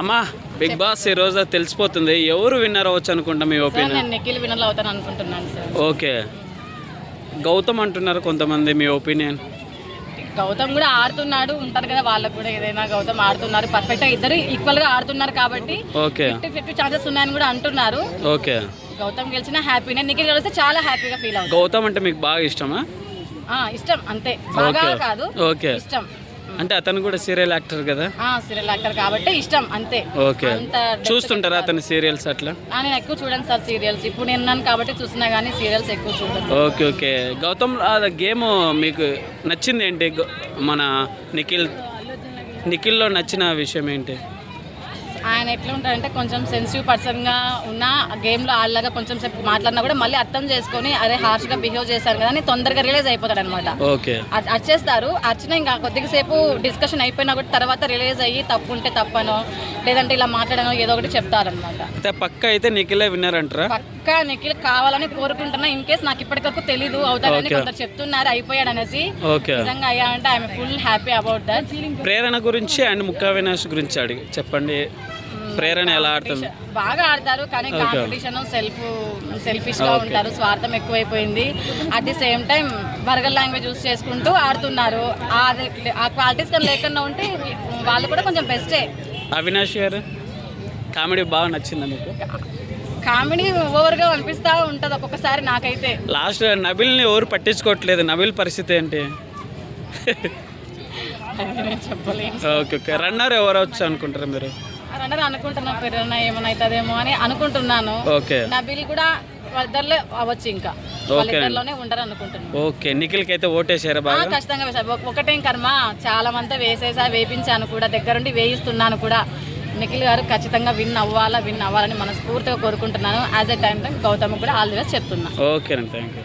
అమ్మా big boss ఈ రోజు తెలిసిపోతుంది. ఎవరు విన్నర్ అవ్వచ్చు అనుకుంటా మీ ఒపీనియన్? నిఖిల్ వినర్లు అవుతాను అనుకుంటున్నాను సార్. ఓకే. గౌతమ్ అంటున్నారు కొంతమంది మీ ఒపీనియన్. గౌతమ్ కూడా ఆడుతున్నాడు ఉంటారు కదా వాళ్ళకు కూడా ఏదైనా గౌతమ్ ఆడుతున్నారు పర్ఫెక్ట్గా ఇద్దరు ఈక్వల్గా ఆడుతున్నారు కాబట్టి ఓకే. ఫిఫ్టీ ఫిఫ్టీ ఛాన్సెస్ ఉన్నాయని కూడా అంటున్నారు. ఓకే. గౌతమ్ గెలిచిన హ్యాపీ నేను నిఖిల్ గెలిస్తే చాలా హ్యాపీగా ఫీల్ అవుతాను గౌతమ్ అంటే మీకు బాగా ఇష్టమా? ఇష్టం అంతే. బాగా. కాదు ఓకే. ఇష్టం. అంటే అతను కూడా సీరియల్ యాక్టర్ కదా? సీరియల్ యాక్టర్ కాబట్టి ఇష్టం అంతే. ఓకే. చూస్తుంటారా. అతని సీరియల్స్ అట్లా? నేను ఎక్కువ చూడండి సార్ సీరియల్స్ ఇప్పుడు నేను కాబట్టి చూస్తున్నా కానీ సీరియల్స్ ఎక్కువ చూడను. Okay okay. గౌతమ్ గేమ్ మీకు నచ్చింది ఏంటి? మన నిఖిల్ నిఖిల్లో నచ్చిన విషయం ఏంటి? ఆయన ఎట్లా ఉంటారంటే కొంచెం సెన్సిటివ్ పర్సన్గా ఉన్న గేమ్లో ఆడలాగా కొంచెం సేపు మాట్లాడినా కూడా మళ్ళీ అర్థం చేసుకొని అరే హార్ష్గా బిహేవ్ చేశారు కదా అని తొందరగా రిలీజ్ అయిపోతాడు అనమాట ఓకే అర్చేస్తారు. అర్చన ఇంకా కొద్దిసేపు డిస్కషన్ అయిపోయినా కూడా తర్వాత రిలీజ్ అయ్యి తప్పు ఉంటే తప్పనో లేదంటే ఇలా మాట్లాడనో ఏదో ఒకటి చెప్తారనమాట అయితే పక్క అయితే నిఖిలే విన్నర్ అంటారా? పక్కా నిఖిల్ కావాలని కోరుకుంటున్నా. ఇన్ కేస్ నాకు ఇప్పటివరకు తెలీదు అవుతారని. కొందరు చెప్తున్నారు అయిపోయాడు అనేసి నిజంగా అయ్యా అంటే I'm full happy about that Prerana గురించి అండ్ ముక్కా వినాష్ గురించి అడిగి చెప్పండి. ప్రేరణ ఎలా ఆడుతుంది? బాగా ఆడతారు కానీ. కాంపిటీషన్ సెల్ఫ్ సెల్ఫిష్గా. ఉంటారు స్వార్థం ఎక్కువైపోయింది. At the same time vulgar language use చేసుకుంటూ ఆడుతున్నారు. ఆ క్వాలిటీస్ కానీ లేకుండా ఉంటే వాళ్ళు కూడా కొంచెం బెస్టే అవినాష్ గారు కామెడీ బాగా నచ్చిందా మీకు? కామెడీ ఓవర్గా అనిపిస్తా ఉంటది ఒక్కొక్కసారి నాకైతే. లాస్ట్ నబిల్ని ఎవరు పట్టించుకోవట్లేదు. నబిల్ పరిస్థితి ఏంటి? ఓకే ఓకే రన్నర్ ఎవరు వచ్చు అనుకుంటారు మీరు? రన్నర్ అనుకుంటున్నా పెరున్న ఏమైనా అవుతుందేమో అని అనుకుంటున్నాను. ఓకే. నబిల్ కూడా వాళ్ళిద్దరిలో అవ్వచ్చు ఇంకా. వాళ్ళిద్దరిలోనే ఉండరు అనుకుంటున్నాను. ఓకే. నిఖిల్కి అయితే ఓటేసారా ఆ, బాగా ఖచ్చితంగా ఒకటేం కర్మ చాలా మంది వేసేసా వేపించాను కూడా దగ్గరుండి వేయిస్తున్నాను కూడా. నిఖిల్ గారు ఖచ్చితంగా విన్ అవ్వాలా విన్ అవ్వాలని మనస్ఫూర్తిగా కోరుకుంటున్నాను. As a time time Gautam కూడా ఆల్ ది బెస్ట్ చెప్తున్నా. ఓకేనండి థ్యాంక్ యూ